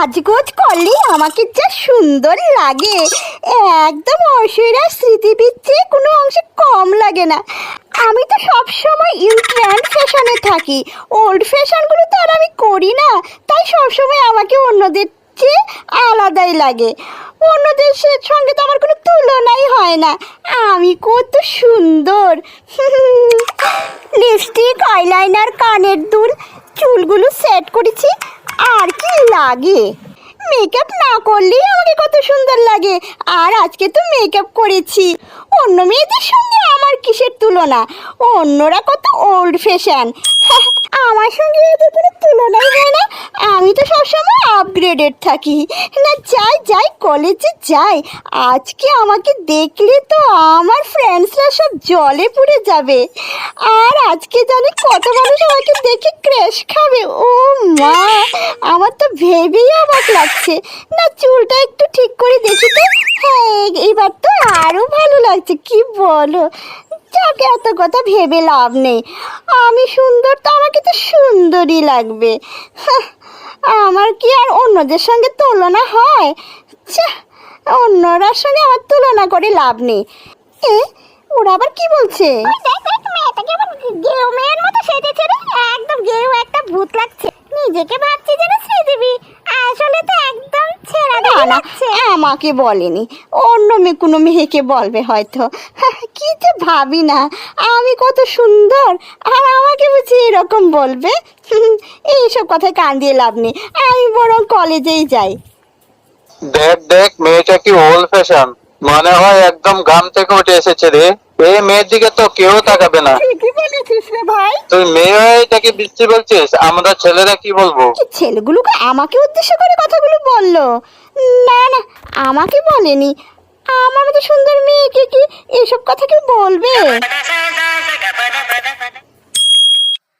সাজগোজ করলে আমাকে যা সুন্দর লাগে। একদম স্মৃতিবিদ চেয়ে কোনো অংশে কম লাগে না। আমি তো সব সবসময় ইউট্রেন্ড ফ্যাশনে থাকি। ওল্ড ফ্যাশনগুলো তো আর আমি করি না। তাই সবসময় আমাকে অন্যদের চেয়ে আলাদাই লাগে। অন্যদের সে- সঙ্গে তো আমার কোনো তুলনাই হয় না। আমি কত সুন্দর। লিপস্টিক, আইলাইনার, কানের দুল চুলগুলো সেট করেছি, আর কি লাগে? মেকআপ না করলেই আমাকে কত সুন্দর লাগে। আর আজকে তো মেকআপ করেছি। অন্য মেয়েদের সঙ্গে আমার কিসের তুলনা? অন্যরা কত ওল্ড ফ্যাশন আমার সঙ্গে এদের কোনো তুলনাই হয় না। আমি তো সবসময় আপগ্রেডেড থাকি। না, যাই যাই কলেজে যাই। আজকে আমাকে দেখলে তো আমার ফ্রেন্ডসরা সব জলে পুড়ে যাবে। আর আজকে জানি কত মানুষ আমাকে দেখে ক্র্যাশ খাবে। ও মা, আমার তো ভেবেই অবাক লাগছে। না, চুলটা একটু ঠিক করে দেখি তো। হ্যাঁ এবার তো আরও ভালো লাগছে, কি বলো? যাকে এত কথা ভেবে লাভ নেই। আমি সুন্দর তো, আমাকে তো সুন্দরই লাগবে। আমার কি আর অন্যদের সঙ্গে তুলনা হয়? অন্যরা সঙ্গে আমার তুলনা করে লাভ নেই। এ, ওরা আবার কি বলছে? মেয়েটাকে আবার মেয়ের মতো সেজেছে রে একদম গেও একটা ভূত লাগছে নিজেকে ভাবছে যেন শ্রীদেবী আসলে তো একদম ছেঁড়া না আমাকে বলেনি। অন্য মেয়ে কোনো মেয়েকে বলবে হয়তো। কি যে ভাবি না। আমি কত সুন্দর। আর আমাকে বুঝি এরকম বলবে। হুম, এইসব কথায় কান দিয়ে লাভ নেই। আমি বরং কলেজেই যাই। দেখ দেখ মেয়েটা কি ওল্ড ফ্যাশন মনে হয় একদম গাম থেকে উঠে এসেছে রে। এই মেয়ের দিকে তো কেউ তাকাবে না। ঠিকই বলেছিস রে ভাই? তুই মেয়ে হয়ে এটাকে বৃষ্টি বলছিস? আমরা ছেলেরা কি বলব? ছেলেগুলোকে আমাকে উদ্দেশ্য করে কথাগুলো বলল। না না আমাকে বলেনি। আমার মতো সুন্দর মেয়েকে কি এসব কথা কেউ বলবে?